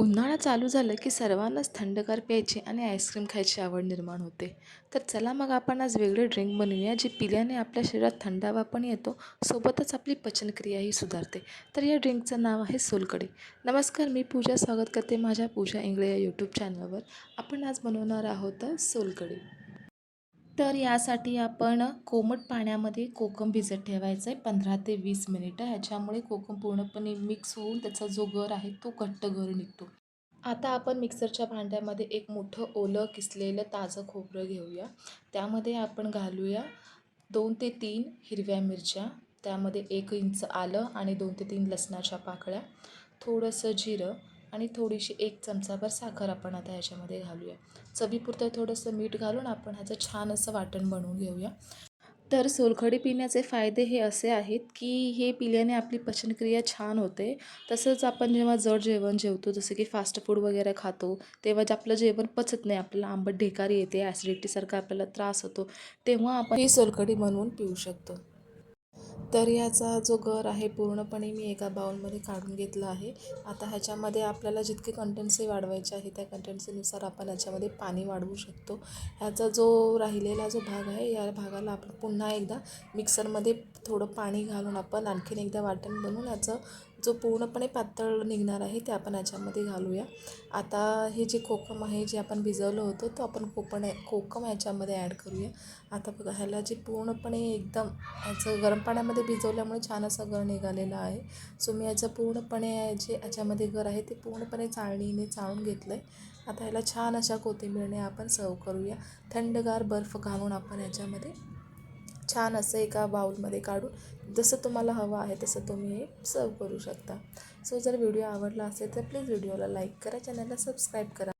उन्हाळा चालू झालं की सर्वांनाच थंडगार प्यायची आणि आईस्क्रीम खायची आवड निर्माण होते. तर चला मग आपण आज वेगळे ड्रिंक बनवूया जी पिल्याने आपल्या शरीरात थंडावा पण येतो सोबतच आपली पचनक्रियाही सुधारते. तर या ड्रिंकचं नाव आहे सोलकढी. नमस्कार मी पूजा स्वागत करते माझ्या पूजा इंगळे या यूट्यूब चॅनलवर आपण आज बनवणार आहोत सोलकढी. तर यासाठी आपण कोमट पाण्यामध्ये कोकम भिजत ठेवायचं आहे पंधरा ते वीस मिनिटं. ह्याच्यामुळे कोकम पूर्णपणे मिक्स होऊन त्याचा जो गर आहे तो घट्ट गर निघतो. आता आपण मिक्सरच्या भांड्यामध्ये एक मोठं ओलं किसलेलं ताजं खोबरं घेऊया. त्यामध्ये आपण घालूया दोन ते तीन हिरव्या मिरच्या. त्यामध्ये एक इंच आलं आणि दोन ते तीन लसणाच्या पाकळ्या. थोडंसं जिरं. आणि थोडीशी एक चमचाभर साखर आपण आता ह्याच्यामध्ये घालूया. चवीपुरतं थोडंसं मीठ घालून आपण ह्याचं छान असं वाटण बनवून घेऊया. तर सोलखडी पिण्याचे फायदे हे असे आहेत की हे पिल्याने आपली पचनक्रिया छान होते. तसंच आपण जेव्हा जड जेवण जेवतो जसं की फास्ट फूड वगैरे खातो तेव्हा जे आपलं जेवण पचत नाही आपल्याला आंबट ढेकारी येते ॲसिडिटीसारखा आपल्याला त्रास होतो तेव्हा आपण ही सोलखडी बनवून पिऊ शकतो. तर याचा जो गर आहे पूर्णपणे मी एका बाउलमध्ये काढून घेतला आहे. आता ह्याच्यामध्ये आपल्याला जितके कंटेन्सी वाढवायचे आहे त्या कंटेन्सीनुसार आपण याच्यामध्ये पाणी वाढवू शकतो. ह्याचा जो राहिलेला जो भाग आहे या भागाला आपण पुन्हा एकदा मिक्सरमध्ये थोडं पाणी घालून आपण आणखीन एकदा वाटण बनवून याचं जो पूर्णपणे पातळ निघणार आहे ते आपण याच्यामध्ये घालूया. आता हे जे कोकम आहे जे आपण भिजवलं होतं तो आपण कोकण कोकम याच्यामध्ये ॲड करूया. आता बघा ह्याला जे पूर्णपणे एकदम ह्याचं गरम पाण्यामध्ये भिजवल्यामुळे छान असा गर निघालेला आहे. सो मी याचं पूर्णपणे जे याच्यामध्ये गर आहे ते पूर्णपणे चाळणीने चाळून घेतलं आहे आता ह्याला छान अशा कोथिंबीरने आपण सर्व करूया. थंडगार बर्फ घालून आपण याच्यामध्ये छान असं एका बाउलमध्ये काढून जसं तुम्हाला हवं आहे तसं तुम्ही हे सर्व करू शकता. सो जर व्हिडिओ आवडला असेल तर प्लीज व्हिडिओला लाईक करा चॅनलला सबस्क्राईब करा.